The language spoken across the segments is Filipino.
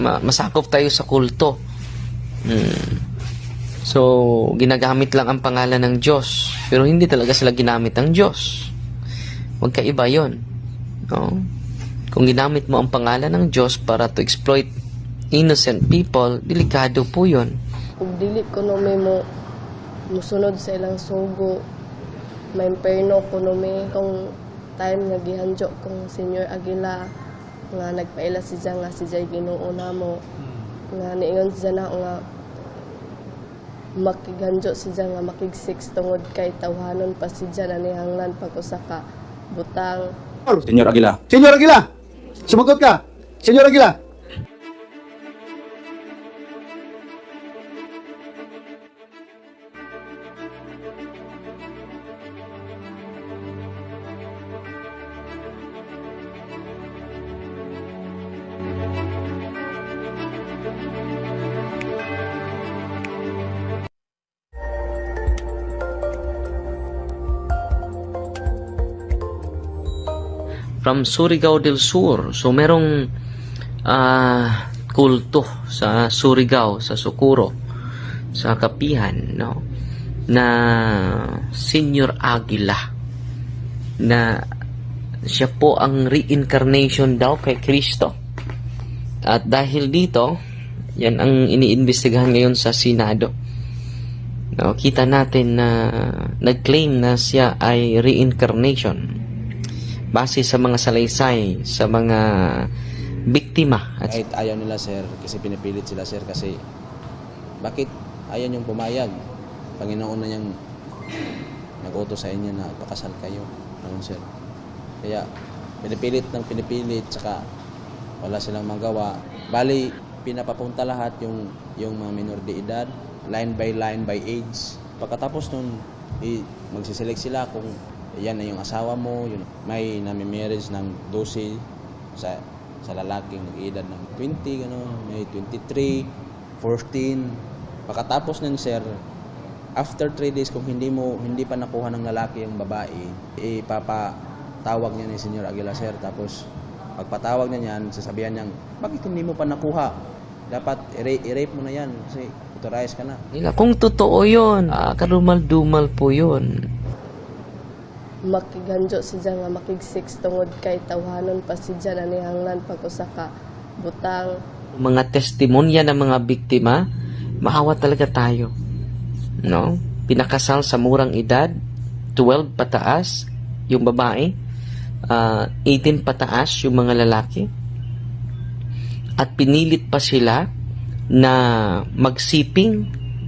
ma- masakop tayo sa kulto. Hmm. So, ginagamit lang ang pangalan ng Diyos. Pero hindi talaga sila ginamit ng Diyos. Magkaiba yon. No? Kung ginamit mo ang pangalan ng Diyos para to exploit innocent people, delikado po yon. Kung dili ko no may mo musunod sa ilang sugo, may imperno ko no may kung time nga gihanjo kong Senior Aguila nga nagpaila si Diyan nga si Jay Ginoo mo nga niingon si na nga makighanjo si Diyan nga makig six tungod kay tawhanon pa si Diyan ani hanglan pag usa ka butang Senyor Aguila. Senyor Aguila, sumagot ka. Senyor Aguila. From Surigao del Sur. So merong ah, kulto sa Surigao, sa Sukuro, sa Kapihan, no? Na Senior Aguila na siya po ang reincarnation daw kay Kristo. At dahil dito, yan ang iniimbestigahan ngayon sa Senado. No, kita natin na nag-claim na siya ay reincarnation base sa mga salaysay, sa mga biktima. At Kahit ayaw nila sir, kasi pinipilit sila sir kasi bakit ayaw niyong pumayag? Panginoon na niyang nag-utos sa inyo na pakasal kayo. Ano sir? Kaya pinipilit ng pinipilit saka wala silang magawa. Bali, pinapapunta lahat yung yung mga minor de edad, line by line by age. Pagkatapos nun, i- magsiselect sila kung yan na yung asawa mo, yun, may nami-marriage ng 12 sa sa lalaking nag-edad ng 20, gano'n, may 23, 14. Pagkatapos nun, sir, after 3 days, kung hindi mo, hindi pa nakuha ng lalaki yung babae, ipapatawag niya ni Senyor Aguila, sir. Tapos, pagpatawag niya niyan, sasabihan niyang, bakit hindi mo pa nakuha? Dapat i-rape mo na yan kasi authorize ka na. kung totoo yun, ah, karumal-dumal po yun. Makighanjo si Diyan nga makig six tungod kay tawhanon pa si Diyan ani hanglan pag usa ka butang Mga testimonya ng mga biktima, maawa talaga tayo. No? Pinakasal sa murang edad, 12 pataas yung babae, ah, 18 pataas yung mga lalaki. At pinilit pa sila na magsiping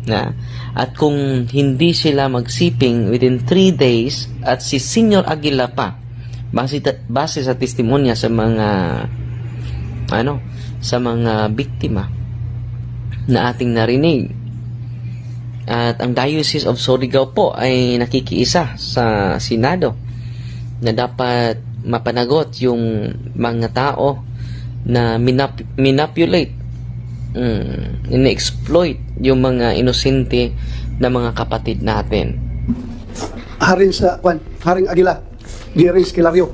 na. At kung hindi sila magsiping within 3 days at si Senior Aguila pa base, base sa testimonya sa mga ano sa mga biktima na ating narinig. At ang Diocese of Surigao po ay nakikiisa sa Senado na dapat mapanagot yung mga tao na minap- manipulate mm, in-exploit yung mga inosente na mga kapatid natin. Haring sa, kwan, Haring Aguila, Giris Kilario.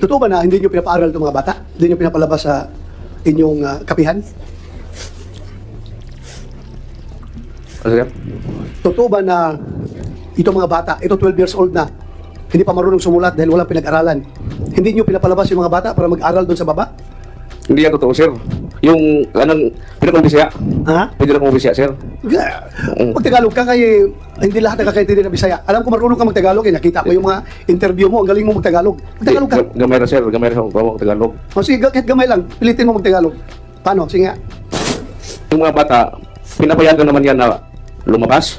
Totoo ba na hindi nyo pinapaaral itong mga bata? Hindi nyo pinapalabas sa inyong ah, kapihan? Ano sir? Totoo ba na itong mga bata, ito 12 years old na, hindi pa marunong sumulat dahil walang pinag-aralan. Hindi nyo pinapalabas yung mga bata para mag-aral doon sa baba? Hindi yan totoo, sir. Yung, anong, pwede kong bisaya? Ha? Pwede na kong bisaya, sir. Pag Tagalog ka kay hindi lahat nakakaintindi ng Bisaya. Alam ko marunong ka mag-Tagalog eh. Nakita ko yung mga interview mo. Ang galing mo mag-Tagalog. Mag-Tagalog ka. Ga- Gamay na, sir. Gamay na akong kawang Tagalog. O sige, kahit gamay lang. Pilitin mo mag-Tagalog. Paano? Sige nga. Yung mga bata, pinapayagan naman yan na lumabas.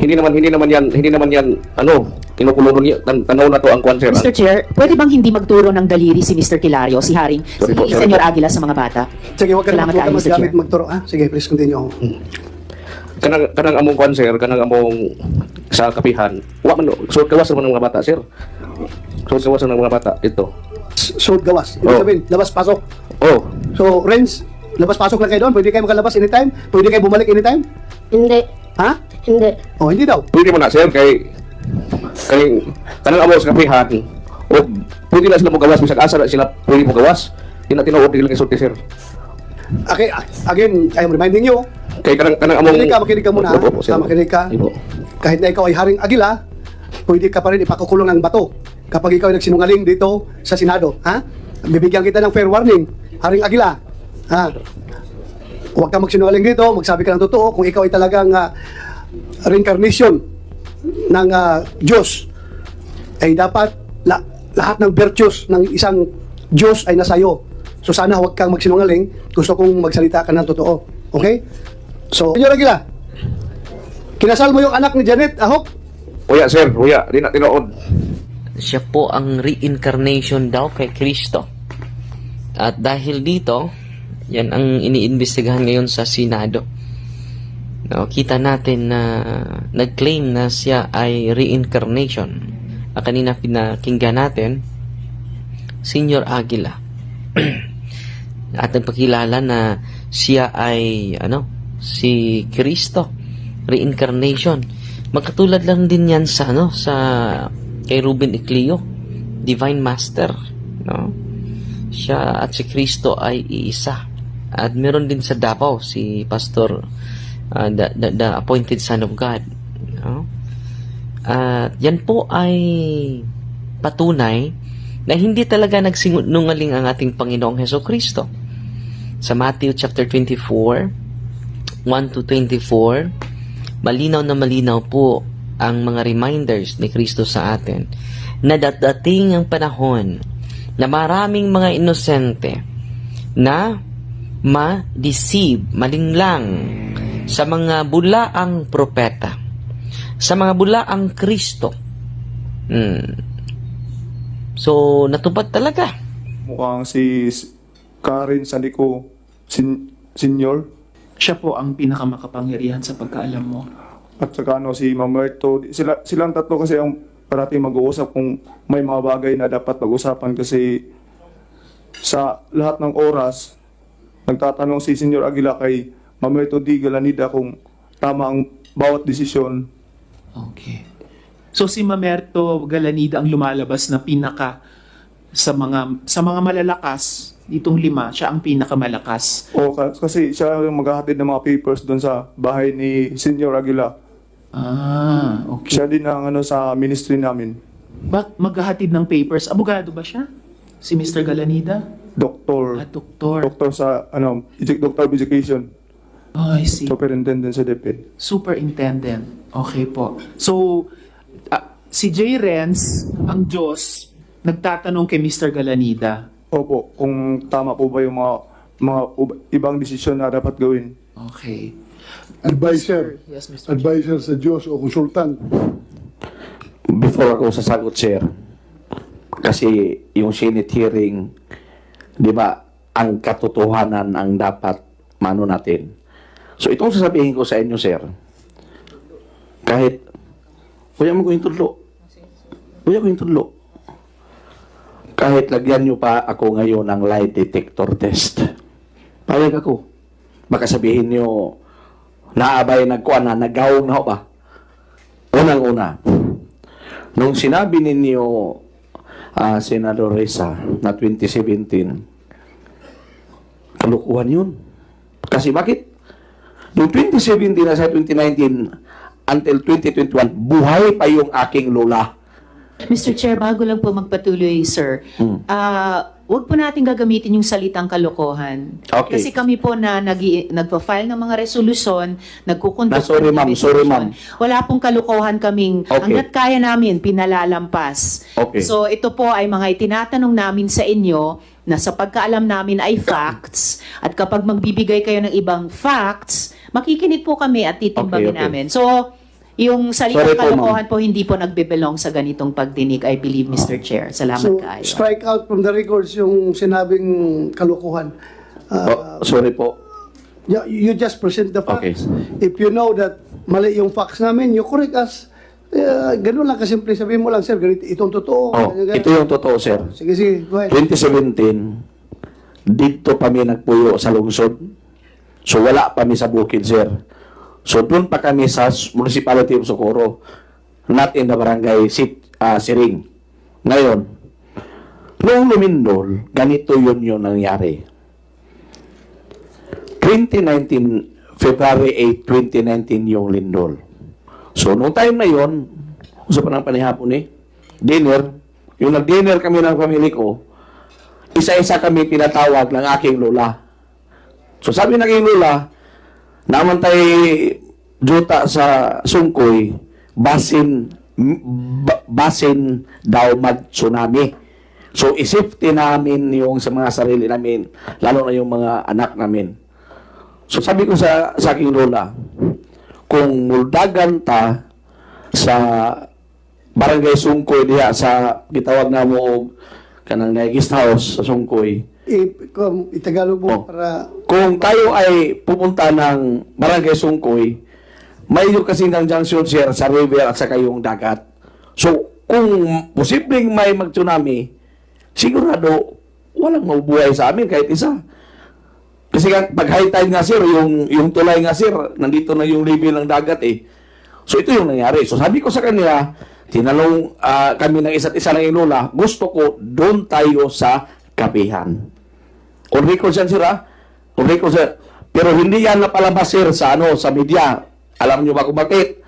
Hindi naman, hindi naman yan, hindi naman yan, ano, kinukulong niya, tan tanaw na to ang kwan, sir. Mr. Chair, pwede bang hindi magturo ng daliri si Mr. Kilario, si Haring, Sorry po, si sorry Senyor po. Aguila sa mga bata? Sige, huwag ka na maggamit Chair. magturo. Ha? Sige, please continue. Kanang, kanang among kwan, sir, kanang among sa kapihan. Wa man, suot kawas naman ng mga bata, sir. Suot kawas ng mga bata, ito. Short gawas. Ibig Oh. sabihin, labas-pasok. Oh, So, Renz, labas-pasok lang kayo doon. Pwede kayo makalabas anytime. Pwede kayo bumalik anytime. hindi Ha? hindi O, hindi daw. pwede mo na, sir, kay, kay, kanang among sa kapihan, o pwede na sila magawas, bisag asa na sila pwede mo gawas. Di na tinuod lang isulti, sir. Okay, again, I am reminding you, Kay kanang kanang among makinig ka, makinig ka muna. Opo, opo, sir. Makinig ka. Opo. Kahit na ikaw ay Haring Agila, pwede ka pa rin ipakukulong ng bato kapag ikaw ay nagsinungaling dito sa Senado. Ha? Bibigyan kita ng fair warning, Haring Agila. Ha? Huwag ka magsinungaling dito, magsabi ka ng totoo kung ikaw ay talagang ah, reincarnation ng ah, Diyos ay dapat la- lahat ng virtues ng isang Diyos ay nasa iyo. So sana huwag kang magsinungaling. Gusto kong magsalita ka ng totoo. Okay? So, Senyor Aguila, kinasal mo yung anak ni Janet Ahok? Uya, sir. Uya. Di na tinuod. siya po ang reincarnation daw kay Kristo. At dahil dito, yan ang iniimbestigahan ngayon sa Senado. No, kita natin na nag-claim na siya ay reincarnation. Ah, kanina pinakinggan natin, Senior Aguila. At nagpakilala na siya ay ano, si Kristo, reincarnation. Magkatulad lang din yan sa ano, sa kay Ruben Iclio, Divine Master, no? Siya at si Kristo ay iisa. At meron din sa Davao si Pastor uh, the, the, the appointed son of God, no? At yan po ay patunay na hindi talaga nagsinungaling ang ating Panginoong Heso Kristo. Sa Matthew chapter 24, 1 to 24, malinaw na malinaw po ang mga reminders ni Kristo sa atin na dadating ang panahon na maraming mga inosente na ma-deceive, malinglang sa mga bulaang propeta, sa mga bulaang Kristo. Hmm. So, natupad talaga. Mukhang si Karen Salico sin- Senior Siya po ang pinakamakapangyarihan sa pagkaalam mo. at saka ano, si Mamerto. Sila, silang tatlo kasi ang parating mag-uusap kung may mga bagay na dapat pag-usapan kasi sa lahat ng oras, nagtatanong si Senior Aguila kay Mamerto D. Galanida kung tama ang bawat desisyon. Okay. So si Mamerto Galanida ang lumalabas na pinaka sa mga sa mga malalakas ditong lima, siya ang pinakamalakas. O ka- kasi siya yung maghahatid ng mga papers doon sa bahay ni Senior Aguila. Ah, okay. Siya din ang ano sa ministry namin. Bak maghahatid ng papers. Abogado ba siya? Si Mr. Galanida? Doktor. At doktor. Doktor sa ano, edu- Doctor of Education. Oh, I see. Superintendent sa DepEd. Superintendent. Okay po. So, ah, si J. Renz, ang Diyos, nagtatanong kay Mr. Galanida. Opo, kung tama po ba yung mga mga ub- ibang desisyon na dapat gawin. Okay. advisor, Yes, Mr. advisor sa Diyos o konsultant. Before ako sasagot, sir, kasi yung Senate hearing, di ba, ang katotohanan ang dapat mano natin. So itong sasabihin ko sa inyo, sir, kahit, kuya mo ko yung tudlo. Kuya ko yung tudlo. Kahit lagyan nyo pa ako ngayon ng lie detector test. Payag ako. Baka sabihin nyo, naabay nagkuan na, nagawag na ho ba? Unang-una, nung sinabi ninyo, ah, Senador Reza, na 2017, kalukuhan yun. Kasi bakit? Noong 2017 na sa 2019, until 2021, buhay pa yung aking lola. Mr. Chair, bago lang po magpatuloy, sir, Hmm. ah, wag po natin gagamitin yung salitang kalokohan. Okay. Kasi kami po na nag nagpa-file ng mga resolusyon, nagkukonduct Na, sorry, ma'am. Sorry, ma'am. Wala pong kalokohan kaming Okay. hanggat kaya namin pinalalampas. Okay. So ito po ay mga itinatanong namin sa inyo na sa pagkaalam namin ay facts at kapag magbibigay kayo ng ibang facts, makikinig po kami at titimbangin Okay, okay. namin. So yung salitang Sorry po, kalokohan po hindi po nagbebelong sa ganitong pagdinig, I believe, Mr. Chair. Salamat So, kaayo. strike out from the records yung sinabing kalukuhan. Oh, sorry po. You, you just present the Okay. facts. If you know that mali yung facts namin, you correct us. Uh, ganun lang kasimple. Sabihin mo lang, sir, ganito, itong totoo. Oh, ganyan, ganyan. ito yung totoo, sir. Sige, sige, go ahead. 2017, dito kami nagpuyo sa lungsod. So wala pa mi sa bukid, sir. So doon pa kami sa Municipality of Socorro, not in the barangay Sit, ah, Siring. Ngayon, Noong lumindol, ganito yun yung nangyari. 2019, February 8, 2019 yung lindol. So, noong time na yun, uso pa ng panihapon eh, dinner, yung nag-dinner kami ng family ko, isa-isa kami pinatawag ng aking lola. So, sabi ng aking lola, naman tayo juta sa sungkoy, basin, basin daw mag-tsunami. So, isipti namin yung sa mga sarili namin, lalo na yung mga anak namin. So, sabi ko sa, sa aking lola, kung muldagan ta sa barangay Sungkoy diha sa gitawag na mo og kanang na guest house sa Sungkoy I, kung itagalog mo Oh. para kung tayo ay pupunta ng Barangay Sungkoy, may yung kasi ng junction sir sa river at saka yung dagat. So, kung posibleng may mag-tsunami, sigurado walang mabubuhay sa amin kahit isa. Kasi pag high tide nga sir, yung, yung tulay nga sir, nandito na yung level ng dagat eh. So, ito yung nangyari. So, sabi ko sa kanila, tinanong ah, kami ng isa't isa ng lola, gusto ko doon tayo sa kapihan. On record yan, sir, ha? On record, sir. Pero hindi yan napalabas, sir, sa ano, sa media. Alam niyo ba kung bakit?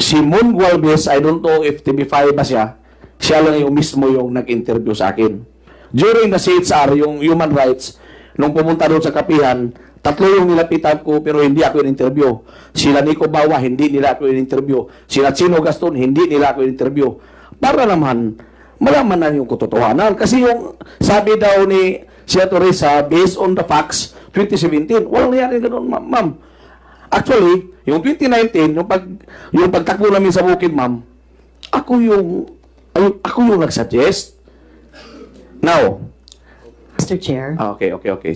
Si Moon Gualvez, I don't know if TV5 ba siya, siya lang yung mismo yung nag-interview sa akin. During the CHR, yung human rights, nung pumunta doon sa kapihan, tatlo yung nilapitan ko pero hindi ako in-interview. Sila Nico Bawa, hindi nila ako in-interview. Sila Chino Gaston, hindi nila ako in-interview. Para naman, malaman na yung katotohanan. Kasi yung sabi daw ni Sia Teresa, based on the facts, 2017, walang nangyari ganun, ma'am. ma'am. Actually, yung 2019, yung pag yung pagtakbo namin sa bukid, ma'am, ako yung ay, ako yung nag-suggest. Now, Mr. Chair. ah, okay, okay, okay.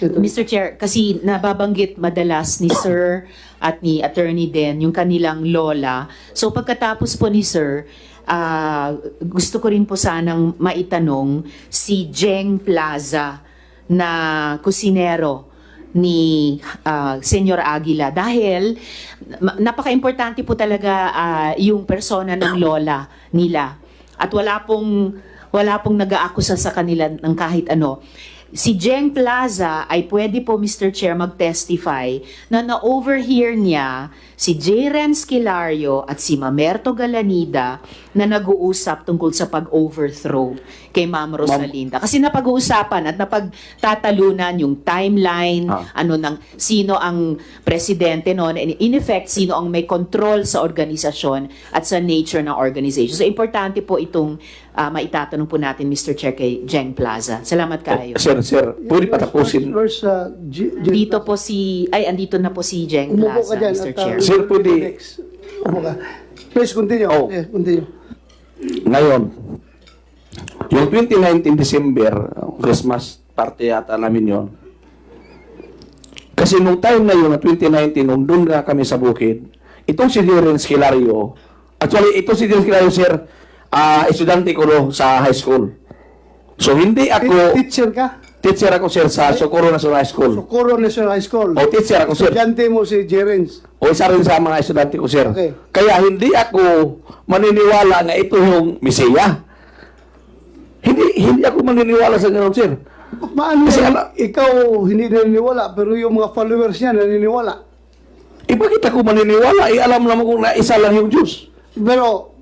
Mr. Chair, kasi nababanggit madalas ni Sir at ni Attorney Den yung kanilang lola. So pagkatapos po ni Sir, ah, gusto ko rin po sanang maitanong si Jeng Plaza na kusinero ni ah, Senyor Aguila dahil napaka-importante po talaga ah, yung persona ng lola nila at wala pong wala pong nag-aakusa sa kanila ng kahit ano. Si Jeng Plaza ay pwede po, Mr. Chair, mag-testify na na-overhear niya si J. Renz Kilario at si Mamerto Galanida na nag-uusap tungkol sa pag-overthrow kay Ma'am Rosalinda. Kasi napag-uusapan at napagtatalunan yung timeline, Ah. ano ng sino ang presidente noon, and in effect, sino ang may control sa organisasyon at sa nature ng organization. So, importante po itong ah, maitatanong po natin, Mr. Chair, kay Jeng Plaza. Salamat kayo. Sir, sir, pwede patapusin. Where's, uh, G- G- Dito po si, ay, andito na po si Jeng Umupo Plaza, ka dyan. Mr. at, uh, Chair. Sir, pwede- next. Umupo ka. Please continue. Oh. Yeah, continue. Ngayon, yung 2019 December, Christmas party yata namin yon. Kasi nung time na yun, na 2019, nung doon na kami sa bukid, itong si Lawrence Hilario, actually, itong si Lawrence Hilario, sir, ah estudyante ko no, sa high school. So, hindi ako, Teacher ka? teacher ako, sir, sa Socorro National High School. Socorro National High School. O, teacher ako, sir. Estudyante mo si Jerens. O isa rin sa mga estudyante ko, sir. Okay. Kaya hindi ako maniniwala na ito yung Mesiya. Hindi hindi ako maniniwala sa ganun, sir. Paano Kasi ala- ikaw hindi naniniwala pero yung mga followers niya naniniwala. Eh, bakit ako maniniwala? Eh, alam naman kung na isa lang yung Diyos. Pero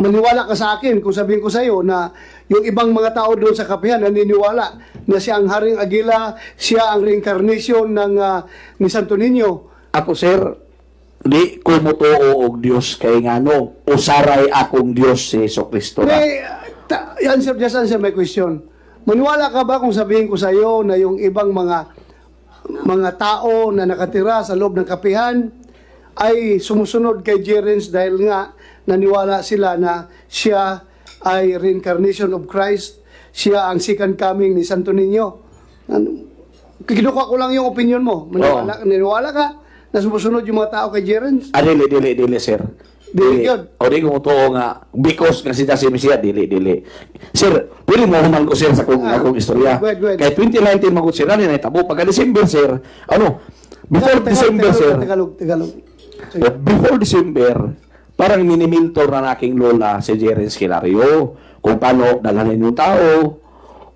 maniwala ka sa akin kung sabihin ko sa iyo na yung ibang mga tao doon sa kapihan naniniwala na siya ang Haring Agila, siya ang reincarnation ng ah, ni Santo Niño. Ako, sir, di ko mutuo og Diyos kay ngano usaray akong Diyos si Yeso Kristo ta- answer, just answer my question. Maniwala ka ba kung sabihin ko sa iyo na yung ibang mga mga tao na nakatira sa loob ng kapihan ay sumusunod kay Jerens dahil nga naniwala sila na siya ay reincarnation of Christ, siya ang second coming ni Santo Niño. Ano, kinukuha ko lang yung opinion mo. Maniwala, naniwala ka na sumusunod yung mga tao kay Jerens? Ah, dili, dili, dili, sir. Dili yun. O di ko mutuo nga, because nga siya si Mesiya, dili, dili. Sir, pwede mo human ko, sir, sa kong, Ah, akong istorya. go ahead, go ahead. Kay 2019, magod sir, na tabo. Pagka December, sir, ano, before Tagalog, December, Tagalog, sir, Tagalog, Tagalog. But before December, parang minimintor na naking lola si Jerens Hilario. kung paano dalhanin yung tao,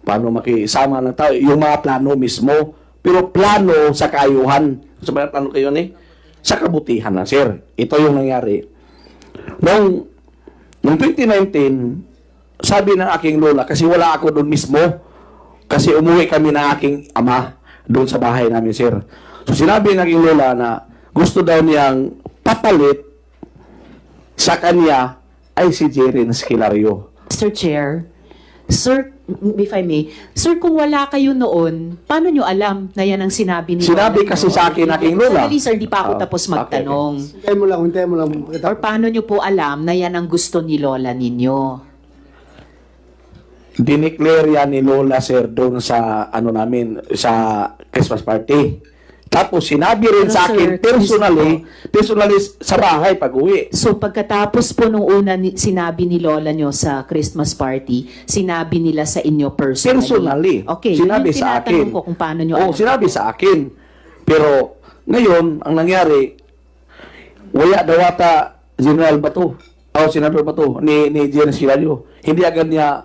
paano makisama ng tao, yung mga plano mismo. Pero plano sa kaayuhan. Sa mga plano kayo ni? Sa kabutihan na, sir. Ito yung nangyari. Noong, noong 2019, sabi ng aking lola, kasi wala ako doon mismo, kasi umuwi kami ng aking ama doon sa bahay namin, sir. So sinabi ng aking lola na gusto daw niyang papalit sa kanya ay si Jerin Esquilario. Mr. Chair, Sir, if I may, Sir, kung wala kayo noon, paano nyo alam na yan ang sinabi ni Sinabi Lola kasi ninyo? sa akin, aking Lola. Sandali, Sir, di pa ako Ah, tapos okay, magtanong. Hintayin mo lang, hintayin mo lang. Or paano nyo po alam na yan ang gusto ni Lola ninyo? Dineclare yan ni Lola, sir, doon sa, ano namin, sa Christmas party. Tapos sinabi rin Pero, sa sir, akin personally, personally sa bahay pag uwi. So pagkatapos po nung una ni, sinabi ni Lola nyo sa Christmas party, sinabi nila sa inyo personally? Personally. Okay, sinabi yun yung sa akin. ko kung paano nyo alam. sinabi sa akin. Pero ngayon, ang nangyari, wala daw ata General Bato, o Senador Bato, ni, ni General Silalio. Hindi agad niya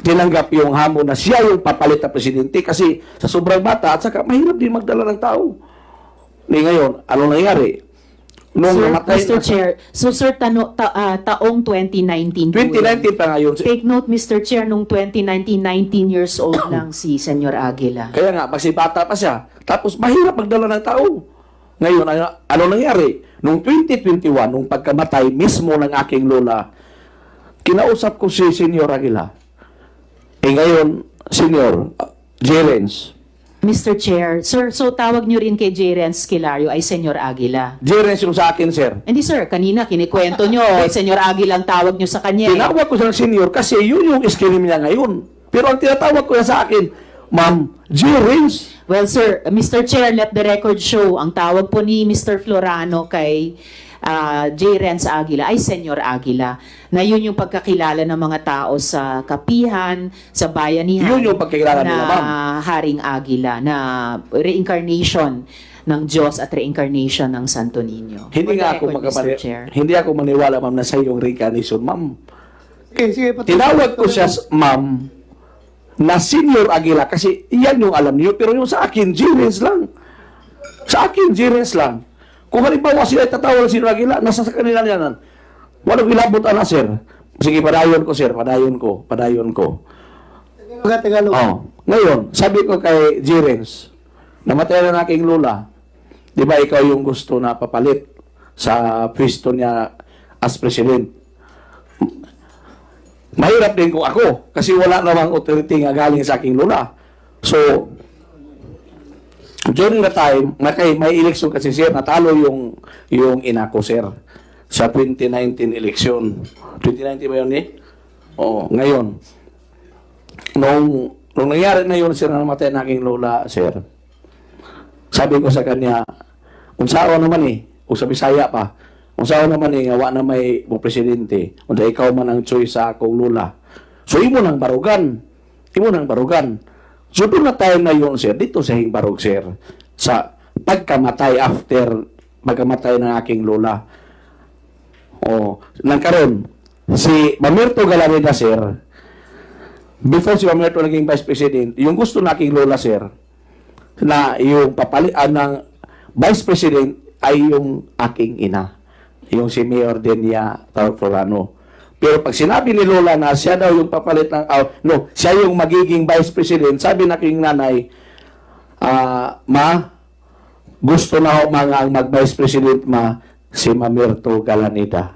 tinanggap yung hamon na siya yung papalit na presidente kasi sa sobrang bata at saka mahirap din magdala ng tao. Ni ngayon, ano nangyari? Nung Sir, namatay, Mr. Chair, so sir, tano, ta, ah, taong 2019 po yun. 2019 pa ngayon. Take note, Mr. Chair, nung 2019, 19 years old lang si Senyor Aguila. Kaya nga, kasi bata pa siya. Tapos mahirap magdala ng tao. Ngayon, ano, ano nangyari? Noong 2021, nung pagkamatay mismo ng aking lola, kinausap ko si Senyor Aguila. Eh ngayon, Senyor, uh, Jerens, Mr. Chair, sir, so tawag niyo rin kay J. Renz Kilario ay Senyor Aguila. Jerens yung sa akin, sir. Hindi sir, kanina kinikwento nyo, Senyor Aguila ang tawag nyo sa kanya. eh. Tinawag ko siya ng senior kasi yun yung skill niya ngayon. Pero ang tinatawag ko niya sa akin, Ma'am, Jerens. Well, sir, Mr. Chair, let the record show, ang tawag po ni Mr. Florano kay ah, J. Renz Aguila ay Senyor Aguila. Na yun yung pagkakilala ng mga tao sa kapihan, sa bayanihan. Yun yung pagkakilala na nila, ma'am. Haring Aguila, na reincarnation ng Diyos at reincarnation ng Santo Niño. Hindi nga ako magkapani- hindi ako maniwala, ma'am, na sa iyong reincarnation, ma'am. Okay, sige. patuloy. Tinawag ko siya, ma'am, na senior Aguila kasi iyan yung alam niyo pero yung sa akin, Jirens lang. Sa akin, Jirens lang. Kung halimbawa sila tatawag ng senior Aguila, nasa sa kanila yan. Walang ilabot na, sir. Sige, padayon ko, sir. Padayon ko. Padayon ko. Mga Tagalog. Oh. Ngayon, sabi ko kay Jirens, namatay na ng aking lola. Di ba ikaw yung gusto na papalit sa pwesto niya as president? Mahirap din kung ako kasi wala namang authority nga galing sa aking lola. So, during the time, nakay, may election kasi sir, natalo yung, yung ina ko sir sa 2019 election. 2019 ba yun eh? Oo, ngayon. Nung, nung nangyari na yun, sir, na namatay na aking lola, sir, sabi ko sa kanya, kung saan naman eh, kung sa Bisaya pa, kung saan naman eh, nga wa na may mo presidente, kung ikaw man ang choice sa akong lola. So, imo nang barugan. Imo nang barugan. So, doon na yun, sir, dito sa Hingbarog, sir, sa pagkamatay after pagkamatay ng aking lola. O, nagkaroon, si Mamirto Galarida, sir, before si Mamirto naging vice president, yung gusto na aking lola, sir, na yung papalian ng vice president ay yung aking ina. Yung si Mayor Denia Florano. Pero pag sinabi ni Lola na siya daw yung papalit ng, ah, no, siya yung magiging vice president, sabi na aking nanay, ah, ma, gusto na ho mga ang mag-vice president ma, si Mamirto Galanida.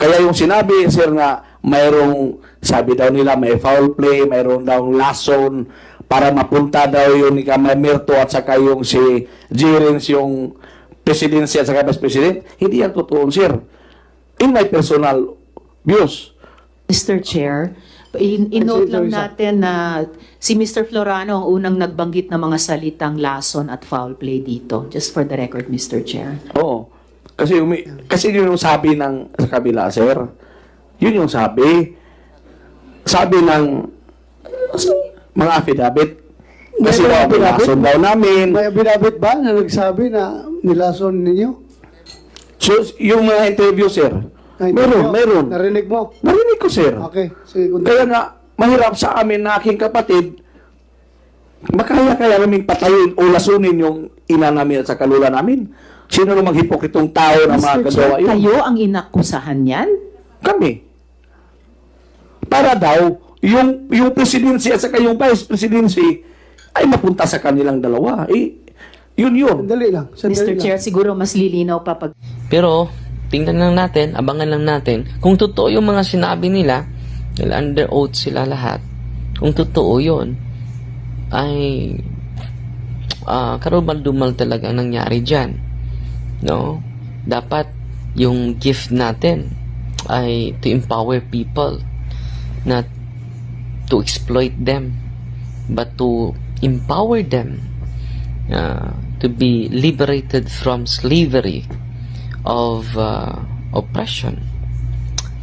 Kaya yung sinabi, sir, nga mayroong, sabi daw nila, may foul play, mayroong daw lason, para mapunta daw yun ni Mamirto at saka yung si Jirins, yung presidency at saka vice president. Hindi yan totoo, sir. In my personal views. Mr. Chair, in, in-note lang natin na si Mr. Florano ang unang nagbanggit ng mga salitang lason at foul play dito. Just for the record, Mr. Chair. Oo. Kasi, umi- kasi yun yung sabi ng sa kabila, sir. Yun yung sabi. Sabi ng mga affidavit. Kasi May daw, affidavit? binason daw namin. May binabit ba na nagsabi na nilason ninyo? So, yung mga interview, sir. Meron, meron. Narinig mo? Narinig ko, sir. Okay. Sige, kung- Kaya nga, mahirap sa amin na aking kapatid, makaya kaya naming patayin o lasunin yung ina namin at sa kalula namin. Sino namang hipokritong tao na Mr. Chair, magagawa yun? kayo ang inakusahan yan? Kami. Para daw, yung, yung presidency at saka yung vice presidency ay mapunta sa kanilang dalawa. Eh, yun yun. Sandali lang. Sandali Mr. lang. Chair, siguro mas lilinaw pa pag Pero, tingnan lang natin, abangan lang natin, kung totoo yung mga sinabi nila, dahil under oath sila lahat, kung totoo yun, ay ah karumal-dumal talaga ang nangyari dyan. No? Dapat yung gift natin ay to empower people, not to exploit them, but to empower them uh, to be liberated from slavery of uh, oppression,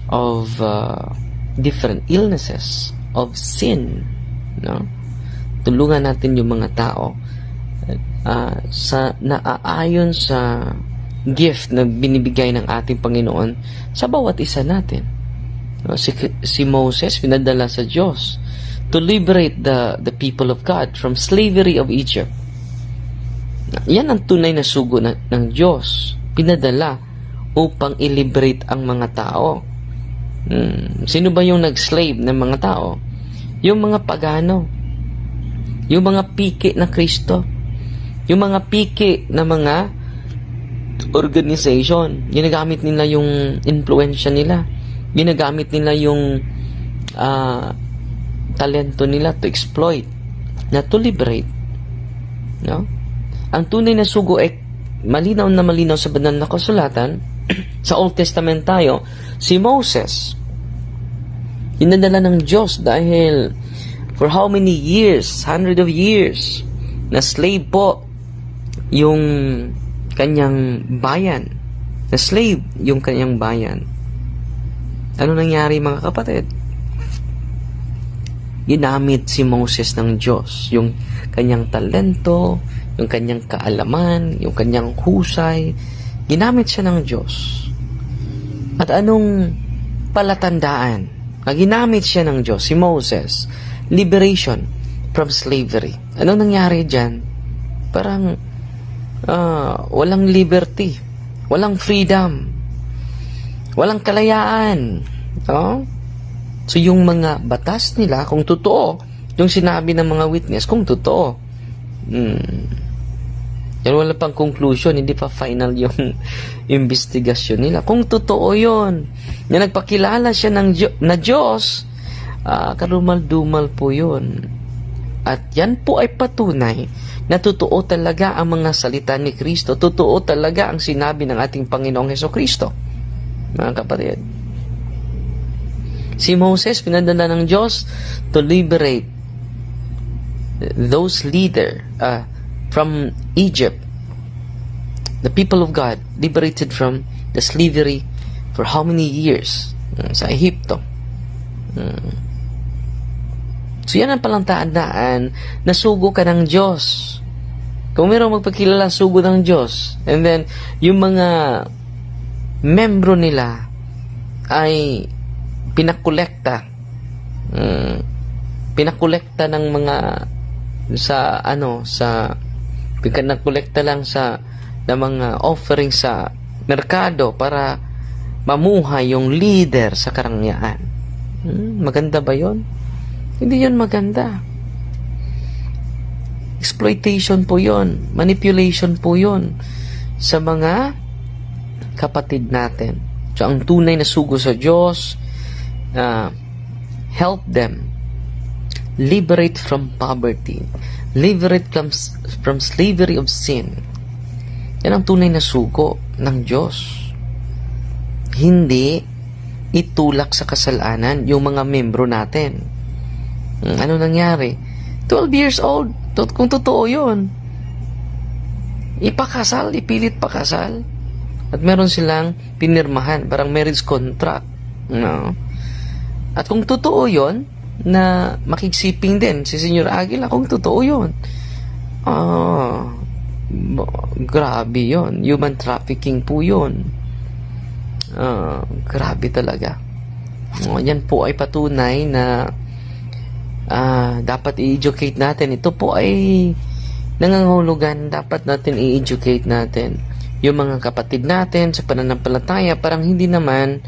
of uh, different illnesses, of sin. No? Tulungan natin yung mga tao uh, sa naaayon sa gift na binibigay ng ating Panginoon sa bawat isa natin. No, Si, si Moses pinadala sa Diyos to liberate the the people of God from slavery of Egypt. Yan ang tunay na sugo na, ng Diyos. Pinadala upang i-liberate ang mga tao. Hmm, Sino ba yung nag-slave ng mga tao? Yung mga pagano. Yung mga piki na Kristo. Yung mga piki na mga organization. Ginagamit nila yung influensya nila. Ginagamit nila yung ah, talento nila to exploit na to liberate. No? Ang tunay na sugo ay malinaw na malinaw sa banal na kasulatan sa Old Testament tayo, si Moses. Dinadala ng Diyos dahil for how many years, hundred of years, na slave po yung kanyang bayan. Na slave yung kanyang bayan. Ano nangyari mga kapatid? ginamit si Moses ng Diyos. Yung kanyang talento, yung kanyang kaalaman, yung kanyang husay, ginamit siya ng Diyos. At anong palatandaan? Na ginamit siya ng Diyos, si Moses, liberation from slavery. Anong nangyari dyan? Parang ah, walang liberty, walang freedom, walang kalayaan. No? So yung mga batas nila, kung totoo, yung sinabi ng mga witness, kung totoo, hmm, yan wala pang conclusion, hindi pa final yung investigasyon nila. Kung totoo yon na nagpakilala siya ng Diyo- na Diyos, ah, karumal-dumal po yun. At yan po ay patunay na totoo talaga ang mga salita ni Kristo. Totoo talaga ang sinabi ng ating Panginoong Heso Kristo. Mga kapatid. Si Moses, pinadala ng Diyos to liberate those leader uh, from Egypt. The people of God liberated from the slavery for how many years? Mm, Sa Ehipto. Mm. So yan ang palang tandaan na sugo ka ng Diyos. Kung mayroong magpakilala sugo ng Diyos, and then yung mga membro nila ay pinakolekta mm, pinakolekta ng mga sa ano sa pinakolekta lang sa ng mga offering sa merkado para mamuhay yung leader sa karangyaan. Hmm, maganda ba yon? Hindi yon maganda. Exploitation po yon, manipulation po yon sa mga kapatid natin. So, ang tunay na sugo sa Diyos, uh, help them liberate from poverty, liberate from, from slavery of sin. Yan ang tunay na sugo ng Diyos. Hindi itulak sa kasalanan yung mga membro natin. Hmm, Ano nangyari? 12 years old. Kung totoo yun. Ipakasal, ipilit pakasal. At meron silang pinirmahan, parang marriage contract. No? At kung totoo yon na makigsiping din si Senyor Aguila, kung totoo yon ah, grabe yon Human trafficking po yon Ah, grabe talaga. Oh, yan po ay patunay na ah, dapat i-educate natin. Ito po ay nangangahulugan. Dapat natin i-educate natin yung mga kapatid natin sa pananampalataya parang hindi naman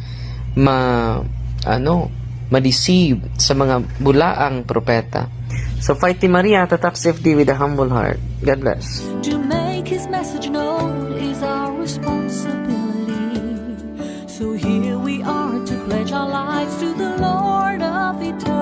ma ano ma-deceive sa mga bulaang propeta. So, Fighty Maria, Tataps FD with a humble heart. God bless. To make his message known is our responsibility. So here we are to pledge our lives to the Lord of eternity.